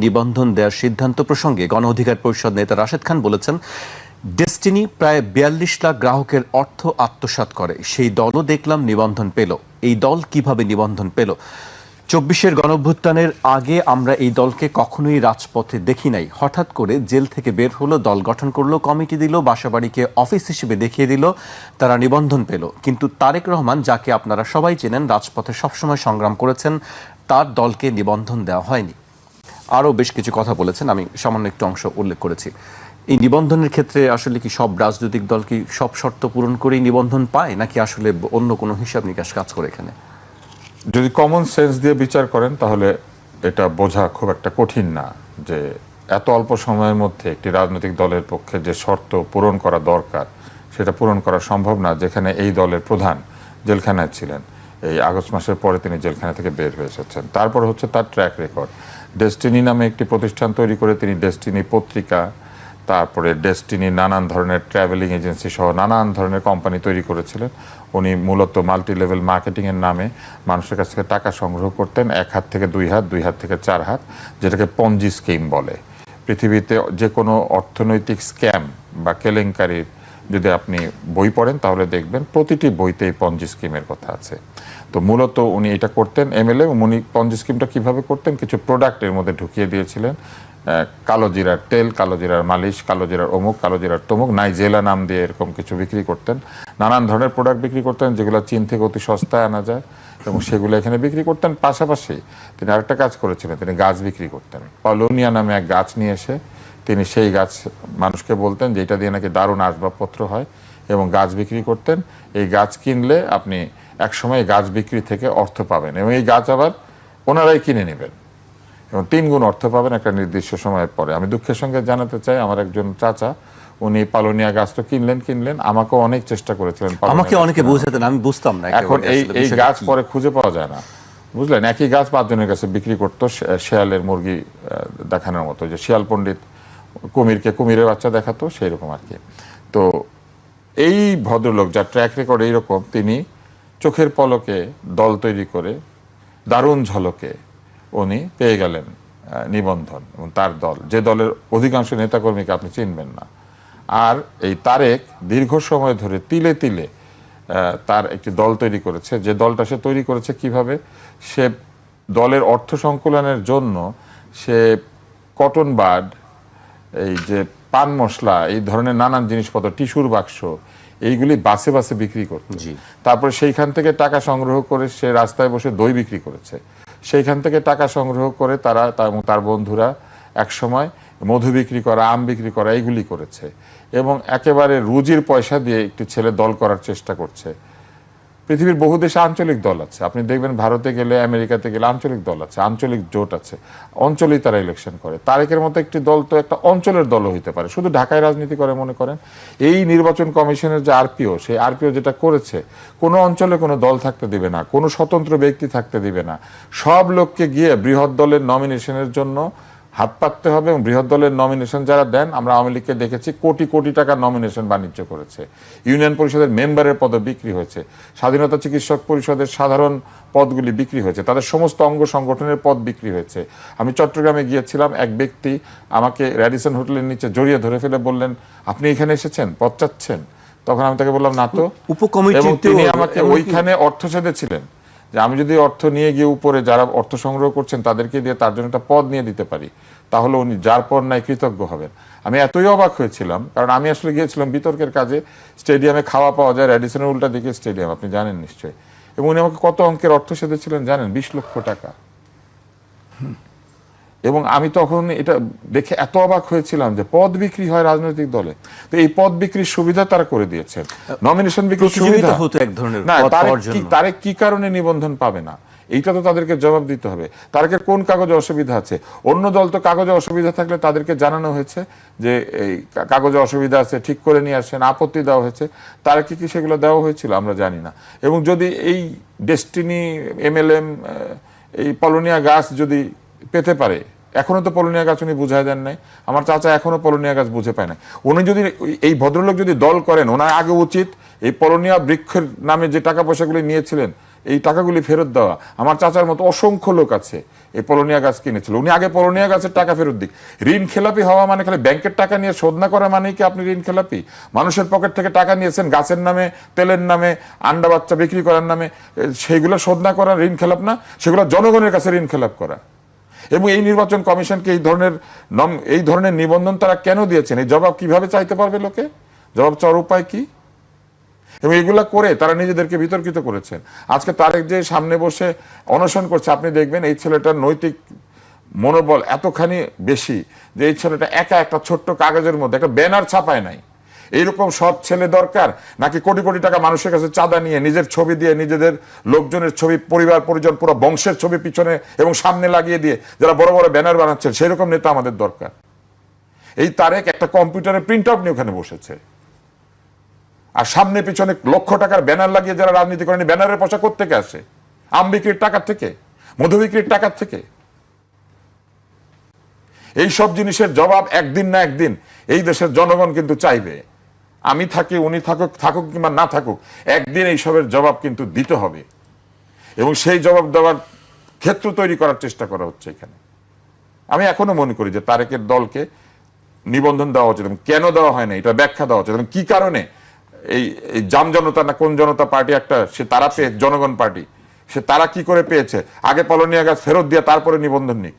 নিবন্ধন দেওয়ার সিদ্ধান্ত প্রসঙ্গে গণ অধিকার পরিষদ নেতা রাশেদ খান বলেছেন, ডেস্টিনি প্রায় বিয়াল্লিশ লাখ গ্রাহকের অর্থ আত্মসাৎ করে। সেই দলও দেখলাম নিবন্ধন পেল। এই দল কীভাবে নিবন্ধন পেল? চব্বিশের গণঅভ্যুত্থানের আগে আমরা এই দলকে কখনোই রাজপথে দেখি নাই। হঠাৎ করে জেল থেকে বের হলো, দল গঠন করল, কমিটি দিল, বাসাবাড়িকে অফিস হিসেবে দেখিয়ে দিল, তারা নিবন্ধন পেল। কিন্তু তারেক রহমান, যাকে আপনারা সবাই চেনেন, রাজপথে সবসময় সংগ্রাম করেছেন, তার দলকে নিবন্ধন দেওয়া হয়নি। আরও বেশ কিছু কথা বলেছেন, আমি সামান্য একটু অংশ উল্লেখ করেছি। এই নিবন্ধনের ক্ষেত্রে আসলে কি সব রাজনৈতিক দল কি সব শর্ত পূরণ করেই নিবন্ধন পায়, নাকি আসলে অন্য কোনো হিসাব নিকাশ কাজ করে এখানে? যদি কমন সেন্স দিয়ে বিচার করেন, তাহলে এটা বোঝা খুব একটা কঠিন না যে এত অল্প সময়ের মধ্যে একটি রাজনৈতিক দলের পক্ষে যে শর্ত পূরণ করা দরকার, সেটা পূরণ করা সম্ভব না, যেখানে এই দলের প্রধান জেলখানায় ছিলেন। এই আগস্ট মাসের পরে তিনি জেলখানা থেকে বের হয়ে এসেছেন। তারপর হচ্ছে তার ট্র্যাক রেকর্ড ডেস্টিনি নামে একটি প্রতিষ্ঠান তৈরি করে তিনি ডেস্টিনি পত্রিকা, তারপরে ডেস্টিনি নানান ধরনের ট্রাভেলিং এজেন্সি সহ নানান ধরনের কোম্পানি তৈরি করেছিলেন। উনি মূলত মাল্টি লেভেল মার্কেটিংয়ের নামে মানুষের কাছ থেকে টাকা সংগ্রহ করতেন, এক হাত থেকে দুই হাত দুই হাত থেকে চার হাত, যেটাকে পঞ্জি স্কিম বলে। পৃথিবীতে যে কোনো অর্থনৈতিক স্ক্যাম বা কেলেঙ্কারির যদি আপনি বই পড়েন, তাহলে দেখবেন প্রতিটি বইতেই পঞ্জি স্কিমের কথা আছে। তো মূলত উনি এটা করতেন, এমএলএ, উনি পঞ্জি স্কিমটা কীভাবে করতেন? কিছু প্রোডাক্টের মধ্যে ঢুকিয়ে দিয়েছিলেন। কালো জিরার তেল, কালো জিরার মালিশ, কালো জিরার অমুক, কালো জিরার তমুক, নাইজেলা নাম দিয়ে এরকম কিছু বিক্রি করতেন। নানান ধরনের প্রোডাক্ট বিক্রি করতেন, যেগুলো চীন থেকে অতি সস্তায় আনা যায়, এবং সেগুলো এখানে বিক্রি করতেন। পাশাপাশি তিনি আরেকটা কাজ করেছিলেন, তিনি গাছ বিক্রি করতেন। পলোনিয়া নামে এক গাছ নিয়ে এসে তিনি সেই গাছ মানুষকে বলতেন যে এটা দিয়ে নাকি দারুণ আসবাবপত্র হয় এবং গাছ বিক্রি করতেন। এই গাছ কিনলে আপনি একসময় গাছ বিক্রি থেকে অর্থ পাবেন এবং এই গাছ আবার ওনারাই কিনে নেবেন এবং তিন গুণ অর্থ পাবেন একটা নির্দিষ্ট সময়ের পরে। আমি দুঃখের সঙ্গে জানাতে চাই আমার একজন চাচা উনি পালনিয়া গাছ তো কিনলেন কিনলেন আমাকেও অনেক চেষ্টা করেছিলেন আমাকে অনেকে। বোঝাতেন আমি বুঝতাম না এখন এই এই গাছ পরে খুঁজে পাওয়া যায় না। বুঝলেন? একই গাছ পাঁচজনের কাছে বিক্রি করতো শেয়ালের মুরগি দেখানোর মতো যে শিয়াল পণ্ডিত কুমিরকে কুমিরের বাচ্চা দেখাতো সেই রকম আর কি। তো এই ভদ্রলোক যার ট্র্যাক রেকর্ড এইরকম, তিনি চোখের পলকে দল তৈরি করে, দারুণ ঝলকে উনি পেয়ে গেলেন নিবন্ধন এবং তার দল। যে দলের অধিকাংশ নেতাকর্মীকে আপনি চিনবেন না। আর এই তারেক দীর্ঘ সময় ধরে তিলে তিলে তার একটি দল তৈরি করেছে। যে দলটা সে তৈরি করেছে কীভাবে? সে দলের অর্থ সংকুলনের জন্য সে কটন বাড এই যে পান মশলা এই ধরনের নানান জিনিসপত্র টিস্যুর বাক্স এইগুলি বাসে বাসে বিক্রি করতো। তারপরে সেইখান থেকে টাকা সংগ্রহ করে সে রাস্তায় বসে দই বিক্রি করেছে। সেইখান থেকে টাকা সংগ্রহ করে তারা তার বন্ধুরা একসময় মধু বিক্রি করা আম বিক্রি করা এইগুলি করেছে। এবং একেবারে রুজির পয়সা দিয়ে একটি ছেলে দল করার চেষ্টা করছে। পৃথিবীর বহু দেশে আঞ্চলিক দল আছে। আপনি দেখবেন ভারতে গেলে, আমেরিকাতে গেলে আঞ্চলিক দল আছে, আঞ্চলিক জোট আছে। অঞ্চলেই তারা ইলেকশন করে। তারেকের মতো একটি দল তো একটা অঞ্চলের দলও হইতে পারে। শুধু ঢাকায় রাজনীতি করে মনে করেন। এই নির্বাচন কমিশনের যে আরপিও, সেই আরপিও যেটা করেছে, কোনো অঞ্চলে কোনো দল থাকতে দিবে না, কোনো স্বতন্ত্র ব্যক্তি থাকতে দিবে না। সব লোককে গিয়ে বৃহৎ দলের নমিনেশনের জন্য হাত পাততে হবে এবং বৃহৎ দলের নমিনেশন যারা দেন আমরা আওয়ামী লীগকে দেখেছি কোটি কোটি টাকার নমিনেশন বাণিজ্য করেছে। ইউনিয়ন পরিষদের মেম্বারের পদে বিক্রি হয়েছে। স্বাধীনতা চিকিৎসক পরিষদের সাধারণ পদগুলি বিক্রি হয়েছে। তাদের সমস্ত অঙ্গ সংগঠনের পদ বিক্রি হয়েছে। আমি চট্টগ্রামে গিয়েছিলাম এক ব্যক্তি আমাকে র্যাডিসন হোটেলের নিচে জড়িয়ে ধরে ফেলে বললেন আপনি এখানে এসেছেন? পদ চাচ্ছেন? তখন আমি তাকে বললাম না তো। উপকমিটিতেও এবং তিনি আমাকে ওইখানে অর্থ ছিলেন যে আমি যদি অর্থ নিয়ে গিয়ে উপরে যারা অর্থ সংগ্রহ করছেন তাদেরকে দিয়ে তার জন্য একটা পদ নিয়ে দিতে পারি, তাহলে উনি যার পর নাই কৃতজ্ঞ হবেন। আমি এতই অবাক হয়েছিলাম, কারণ আমি আসলে গিয়েছিলাম বিতর্কের কাজে, স্টেডিয়ামে খাওয়া পাওয়া যায় র্যাডিসনের উল্টা দিকে স্টেডিয়াম, আপনি জানেন নিশ্চয়ই। এবং উনি আমাকে কত অঙ্কের অর্থ সেধেছিলেন জানেন? বিশ লক্ষ টাকা। এবং আমি তখন এটা দেখে এত অবাক হয়েছিলাম যে পদ বিক্রি হয় রাজনৈতিক দলে। তো এই পদ বিক্রির সুবিধা তারা করে দিয়েছেন। নমিনেশন বিক্রির সুবিধা? হতো এক ধরনের না পাওয়ার কি কি কারণে নিবন্ধন পাবে না? এইটা তো তাদেরকে জবাব দিতে হবে। তারেকের কোন কাগজে অসুবিধা আছে? অন্য দল তো কাগজে অসুবিধা থাকলে তাদেরকে জানানো হয়েছে যে এই কাগজে অসুবিধা আছে ঠিক করে নিয়ে আসেন আপত্তি দেওয়া হয়েছে। তারেকে কি সেগুলো দেওয়া হয়েছিল আমরা জানি না। এবং যদি এই ডেস্টিনি এমএলএম এই পলোনিয়া গাছ যদি পেতে পারে। এখনও তো পলোনিয়া গাছ উনি বুঝাই দেন নাই। আমার চাচা এখনও পলোনিয়া গাছ বুঝে পায় না উনি যদি এই ভদ্রলোক যদি দল করেন, ওনার আগে উচিত এই পলোনিয়া বৃক্ষের নামে যে টাকা পয়সাগুলি নিয়েছিলেন, এই টাকাগুলি ফেরত দেওয়া। আমার চাচার মতো অসংখ্য লোক আছে এই পলোনিয়া গাছ কিনেছিল। উনি আগে পলোনিয়া গাছের টাকা ফেরত দিক। ঋণ খেলাপি হওয়া মানে খালি ব্যাংকের টাকা নিয়ে শোধ না করা মানে কি আপনি ঋণ খেলাপি? মানুষের পকেট থেকে টাকা নিয়েছেন গাছের নামে, তেলের নামে, আন্ডা বাচ্চা বিক্রি করার নামে সেইগুলো শোধ না করা ঋণ খেলাপ না, সেগুলো জনগণের কাছে ঋণ খেলাপ করা। এবং এই নির্বাচন কমিশনকে এই ধরনের এই ধরনের নিবন্ধন তারা কেন দিয়েছেন? এই জবাব কীভাবে চাইতে পারবে লোকে? জবাব চাওয়ার উপায় কি? এবং এগুলা করে তারা নিজেদেরকে বিতর্কিত করেছেন। আজকে তারেক যে সামনে বসে অনশন করছে, আপনি দেখবেন এই ছেলেটার নৈতিক মনোবল এতখানি বেশি যে এই ছেলেটা একা একটা ছোট্ট কাগজের মধ্যে, একটা ব্যানার ছাপায় নাই। এইরকম সৎ ছেলে দরকার? নাকি কোটি কোটি টাকা মানুষের কাছে চাঁদা নিয়ে, নিজের ছবি দিয়ে, নিজেদের লোকজনের ছবি, পরিবার, পরিজন, পুরো বংশের ছবি পিছনে এবং সামনে লাগিয়ে দিয়ে যারা বড় বড় ব্যানার বানাচ্ছেন, সেরকম নেতা আমাদের দরকার। এই তারেক একটা কম্পিউটারে প্রিন্ট আউট নিয়ে ওখানে বসেছে। আর সামনে পিছনে লক্ষ টাকার ব্যানার লাগিয়ে যারা রাজনীতি করেনি, ব্যানারের পয়সা থেকে আসে? আম বিক্রির টাকার থেকে? মধু বিক্রির টাকার থেকে? এই সব জিনিসের জবাব একদিন না একদিন এই দেশের জনগণ কিন্তু চাইবে। আমি থাকি, উনি থাকুক থাকুক কিংবা না থাকুক, একদিন এইসবের জবাব কিন্তু দিতে হবে। এবং সেই জবাব দেওয়ার ক্ষেত্র তৈরি করার চেষ্টা করা হচ্ছে এখানে। আমি এখনও মনে করি যে তারেকের দলকে নিবন্ধন দেওয়া উচিত এবং কেন দেওয়া হয় না এটা ব্যাখ্যা দেওয়া উচিত এবং কি কারণে এই এই জাম জনতা না কোন জনতা পার্টি একটা, সে তারা পেয়ে, জনগণ পার্টি, সে তারা কি করে পেয়েছে? আগে পলনিয়া গাছ ফেরত দিয়ে তারপরে নিবন্ধন নিক।